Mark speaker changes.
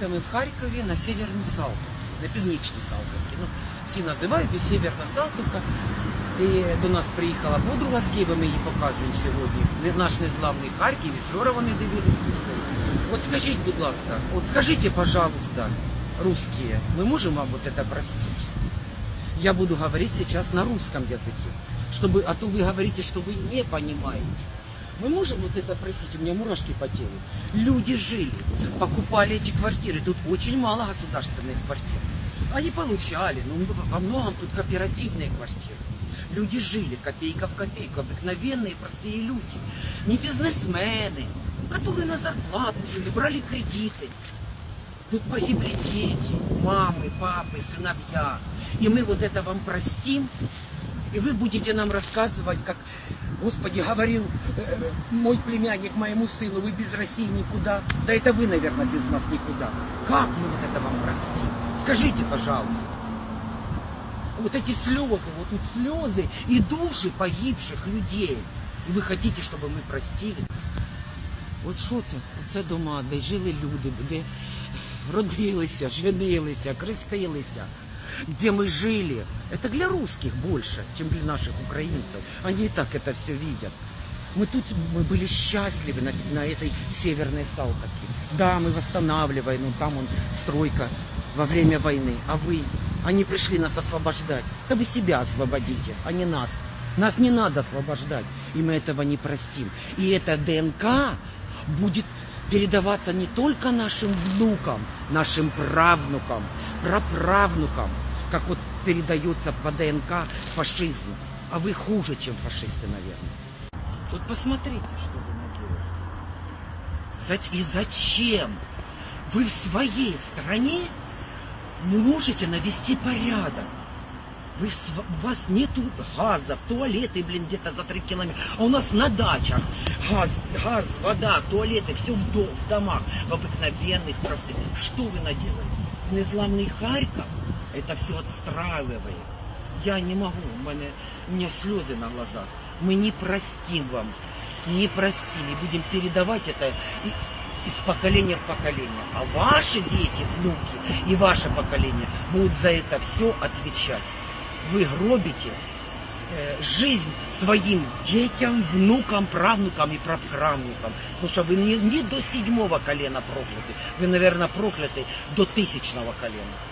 Speaker 1: Це ми в Харкові на Северній Салтовці, на північній Салтовці. Ну, всі називають її Северна Салтовка. І до нас приїхала подруга з Києва, ми її показуємо сьогодні. Не- Наш незламний Харків, і вчора вони дивилися. От скажіть, будь ласка, от скажіть, пожалуйста, русские, мы можем вам вот это простить? Я буду говорить сейчас на русском языке, чтобы, а то вы говорите, что вы не понимаете. Мы можем вот это простить? У меня мурашки по телу. Люди жили, покупали эти квартиры. Тут очень мало государственных квартир. Они получали, ну, во многом тут кооперативные квартиры. Люди жили копейка в копейку, обыкновенные простые люди. Не бизнесмены, которые на зарплату жили, брали кредиты. Тут погибли дети, мамы, папы, сыновья. И мы вот это вам простим, и вы будете нам рассказывать, как, Господи, говорил э, мой племянник моему сыну, вы без России никуда. Да это вы, наверное, без нас никуда. Как мы вот это вам простим? Скажите, пожалуйста. Вот эти слезы, вот тут слезы и души погибших людей. И вы хотите, чтобы мы простили? От що це? Це дома, де жили люди, де родилися, женилися, крестилися, где мы жили. Это для русских больше, чем для наших украинцев. Они и так это все видят. Мы тут мы были счастливы на, на этой северной Салтовке. Да, мы восстанавливаем, ну там он стройка во время войны. А вы? Они пришли нас освобождать. Да вы себя освободите, а не нас. Нас не надо освобождать, и мы этого не простим. И эта ДНК будет передаваться не только нашим внукам, нашим правнукам, праправнукам, как вот передается по ДНК фашизм. А вы хуже, чем фашисты, наверное. Вот посмотрите, что вы наделали. И зачем? Вы в своей стране не можете навести порядок. Вы, у вас нету газа, туалеты, блин, где-то за три километра. А у нас на дачах газ, газ, вода, туалеты, все в, до- в домах, в обыкновенных простых. Что вы наделали? Незламный Харьков это все отстраивает. Я не могу, у меня, у меня слезы на глазах. Мы не простим вам, не простим, и будем передавать это из поколения в поколение. А ваши дети, внуки и ваше поколение будут за это все отвечать. Вы гробите жизнь своим детям, внукам, правнукам и праправнукам. Потому что вы не, не до седьмого колена прокляты, вы, наверное, прокляты до тысячного колена.